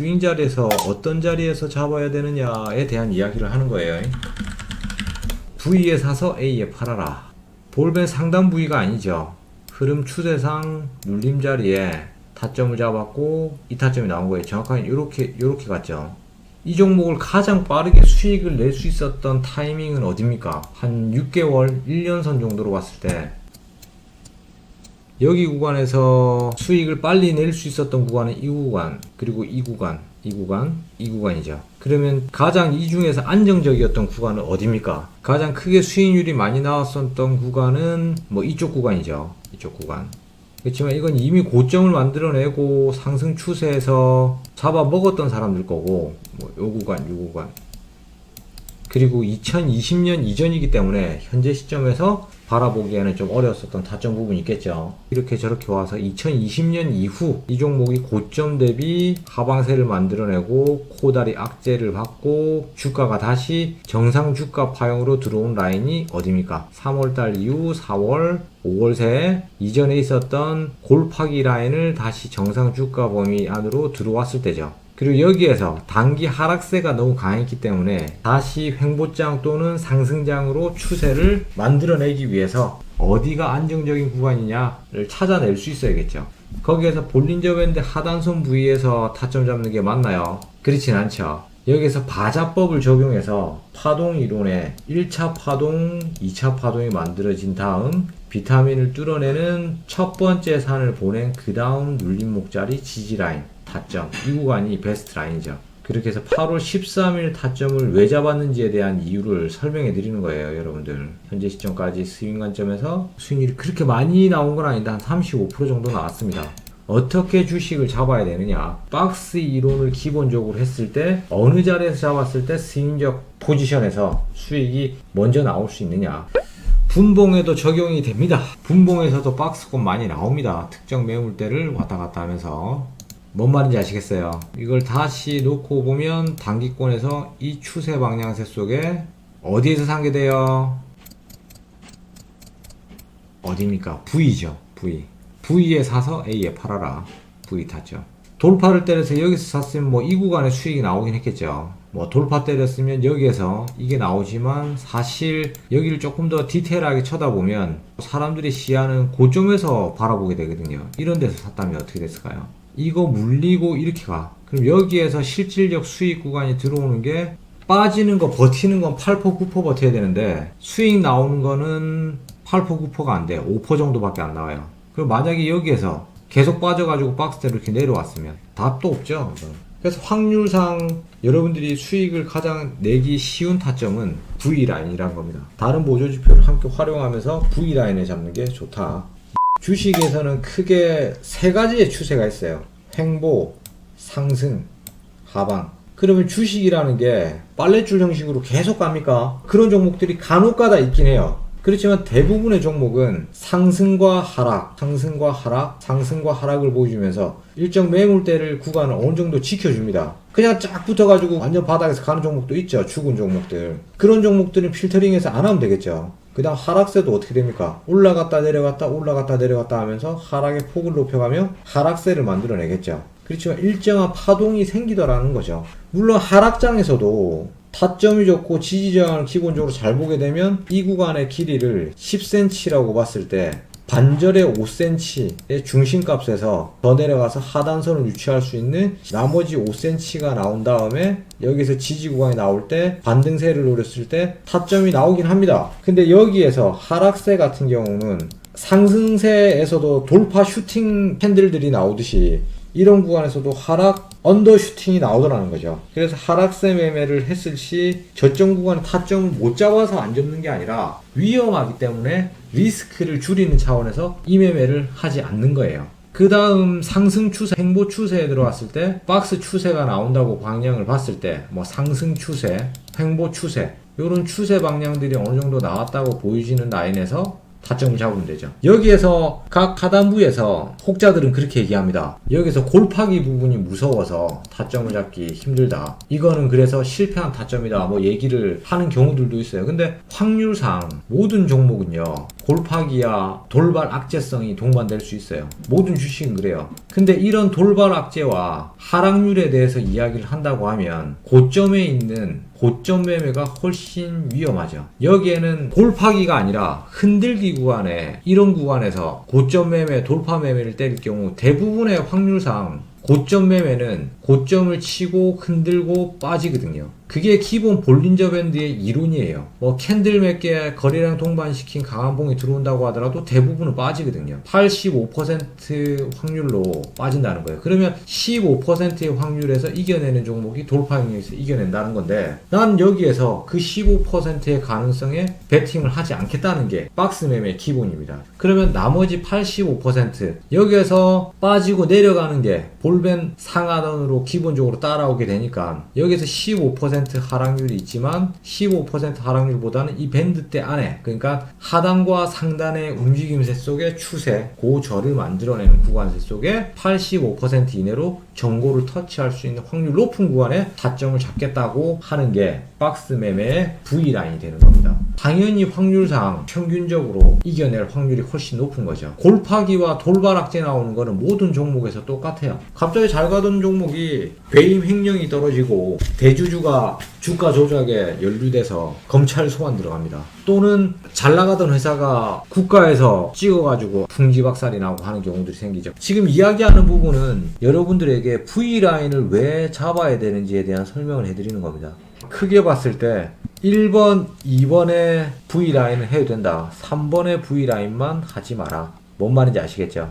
스윙 자리에서 어떤 자리에서 잡아야 되느냐에 대한 이야기를 하는 거예요. V에 사서 A에 팔아라. 볼벤 상단 부위가 아니죠. 흐름 추세상 눌림 자리에 타점을 잡았고 이 타점이 나온 거예요. 정확하게 이렇게 이렇게 갔죠. 이 종목을 가장 빠르게 수익을 낼 수 있었던 타이밍은 어딥니까? 한 6개월, 1년선 정도로 봤을 때 여기 구간에서 수익을 빨리 낼 수 있었던 구간은 이 구간, 그리고 이 구간, 이 구간, 이 구간이죠. 그러면 가장 이 중에서 안정적이었던 구간은 어딥니까? 가장 크게 수익률이 많이 나왔었던 구간은 뭐 이쪽 구간이죠. 이쪽 구간. 그렇지만 이건 이미 고점을 만들어내고 상승 추세에서 잡아먹었던 사람들 거고, 뭐 요 구간, 요 구간. 그리고 2020년 이전이기 때문에 현재 시점에서 바라보기에는 좀 어려웠었던 타점 부분이 있겠죠. 이렇게 저렇게 와서 2020년 이후 이 종목이 고점 대비 하방세를 만들어내고 코다리 악재를 받고 주가가 다시 정상 주가 파형으로 들어온 라인이 어디입니까? 3월달 이후 4월 5월 새 이전에 있었던 골파기 라인을 다시 정상 주가 범위 안으로 들어왔을 때죠. 그리고 여기에서 단기 하락세가 너무 강했기 때문에 다시 횡보장 또는 상승장으로 추세를 만들어내기 위해서 어디가 안정적인 구간이냐를 찾아낼 수 있어야겠죠. 거기에서 볼린저 밴드 하단선 부위에서 타점 잡는 게 맞나요? 그렇진 않죠. 여기서 바자법을 적용해서 파동 이론에 1차 파동, 2차 파동이 만들어진 다음 비타민을 뚫어내는 첫 번째 산을 보낸 그 다음 눌림목자리 지지라인 타점 이 구간이 베스트 라인이죠. 그렇게 해서 8월 13일 타점을 왜 잡았는지에 대한 이유를 설명해 드리는 거예요, 여러분들. 현재 시점까지 스윙 관점에서 수익률이 그렇게 많이 나온 건 아닌데 한 35% 정도 나왔습니다. 어떻게 주식을 잡아야 되느냐? 박스 이론을 기본적으로 했을 때 어느 자리에서 잡았을 때 스윙적 포지션에서 수익이 먼저 나올 수 있느냐? 분봉에도 적용이 됩니다. 분봉에서도 박스권 많이 나옵니다. 특정 매물대를 왔다 갔다 하면서 뭔 말인지 아시겠어요? 이걸 다시 놓고 보면 단기권에서 이 추세 방향세 속에 어디에서 상계돼요? 어디입니까? V죠. V. V에 사서 A에 팔아라. V 탔죠. 돌파를 때려서 여기서 샀으면 뭐 이 구간에 수익이 나오긴 했겠죠. 뭐 돌파 때렸으면 여기에서 이게 나오지만 사실 여기를 조금 더 디테일하게 쳐다보면 사람들이 시야는 고점에서 바라보게 되거든요. 이런 데서 샀다면 어떻게 됐을까요? 이거 물리고 이렇게 가. 그럼 여기에서 실질적 수익 구간이 들어오는 게 빠지는 거 버티는 건 8%, 9% 버텨야 되는데 수익 나오는 거는 8%, 9%가 안 돼요. 5% 정도밖에 안 나와요. 그럼 만약에 여기에서 계속 빠져가지고 박스대로 이렇게 내려왔으면 답도 없죠. 그래서 확률상 여러분들이 수익을 가장 내기 쉬운 타점은 V라인이란 겁니다. 다른 보조지표를 함께 활용하면서 V라인을 잡는 게 좋다. 주식에서는 크게 세 가지의 추세가 있어요. 횡보, 상승, 하방. 그러면 주식이라는 게 빨래줄 형식으로 계속 갑니까? 그런 종목들이 간혹 가다 있긴 해요. 그렇지만 대부분의 종목은 상승과 하락, 상승과 하락, 상승과 하락을 보여주면서 일정 매물대를 구간을 어느 정도 지켜줍니다. 그냥 쫙 붙어가지고 완전 바닥에서 가는 종목도 있죠. 죽은 종목들. 그런 종목들은 필터링해서 안 하면 되겠죠. 그 다음 하락세도 어떻게 됩니까? 올라갔다 내려갔다 올라갔다 내려갔다 하면서 하락의 폭을 높여가며 하락세를 만들어내겠죠. 그렇지만 일정한 파동이 생기더라는 거죠. 물론 하락장에서도 타점이 좋고 지지 저항을 기본적으로 잘 보게 되면 이 구간의 길이를 10cm라고 봤을 때 반절의 5cm의 중심값에서 더 내려가서 하단선을 유치할 수 있는 나머지 5cm가 나온 다음에 여기서 지지 구간이 나올 때 반등세를 노렸을 때 타점이 나오긴 합니다. 근데 여기에서 하락세 같은 경우는 상승세에서도 돌파 슈팅 캔들들이 나오듯이 이런 구간에서도 하락 언더 슈팅이 나오더라는 거죠. 그래서 하락세 매매를 했을 시 저점 구간에 타점을 못 잡아서 안 접는 게 아니라 위험하기 때문에 리스크를 줄이는 차원에서 이 매매를 하지 않는 거예요. 그 다음 상승 추세, 행보 추세에 들어왔을 때 박스 추세가 나온다고 방향을 봤을 때 뭐 상승 추세, 행보 추세 이런 추세 방향들이 어느 정도 나왔다고 보이시는 라인에서 타점을 잡으면 되죠. 여기에서 각 하단부에서 혹자들은 그렇게 얘기합니다. 여기서 골파기 부분이 무서워서 타점을 잡기 힘들다. 이거는 그래서 실패한 타점이다. 뭐 얘기를 하는 경우들도 있어요. 근데 확률상 모든 종목은요. 골파기야 돌발 악재성이 동반될 수 있어요. 모든 주식은 그래요. 근데 이런 돌발 악재와 하락률에 대해서 이야기를 한다고 하면 고점에 있는 고점 매매가 훨씬 위험하죠. 여기에는 골파기가 아니라 흔들기 구간에 이런 구간에서 고점 매매, 돌파 매매를 때릴 경우 대부분의 확률상 고점 매매는 고점을 치고 흔들고 빠지거든요. 그게 기본 볼린저 밴드의 이론이에요. 뭐 캔들 몇 개 거래량 동반시킨 강한 봉이 들어온다고 하더라도 대부분은 빠지거든요. 85% 확률로 빠진다는 거예요. 그러면 15%의 확률에서 이겨내는 종목이 돌파 행위에서 이겨낸다는 건데 난 여기에서 그 15%의 가능성에 베팅을 하지 않겠다는 게 박스 매매의 기본입니다. 그러면 나머지 85% 여기에서 빠지고 내려가는 게 볼벤 상하단으로 기본적으로 따라오게 되니까 여기서 15% 하락률이 있지만 15% 하락률보다는 이 밴드대 안에 그러니까 하단과 상단의 움직임세 속의 추세 고저를 만들어내는 구간세 속에 85% 이내로 정고를 터치할 수 있는 확률 높은 구간에 타점을 잡겠다고 하는 게 박스 매매의 V라인이 되는 겁니다. 당연히 확률상 평균적으로 이겨낼 확률이 훨씬 높은 거죠. 골파기와 돌발악재 나오는 거는 모든 종목에서 똑같아요. 갑자기 잘 가던 종목이 배임 횡령이 떨어지고 대주주가 주가 조작에 연루돼서 검찰 소환 들어갑니다. 또는 잘 나가던 회사가 국가에서 찍어가지고 풍지박살이 나고 하는 경우들이 생기죠. 지금 이야기하는 부분은 여러분들에게 V라인을 왜 잡아야 되는지에 대한 설명을 해드리는 겁니다. 크게 봤을 때 1번, 2번의 V라인을 해도 된다. 3번의 V라인만 하지 마라. 뭔 말인지 아시겠죠?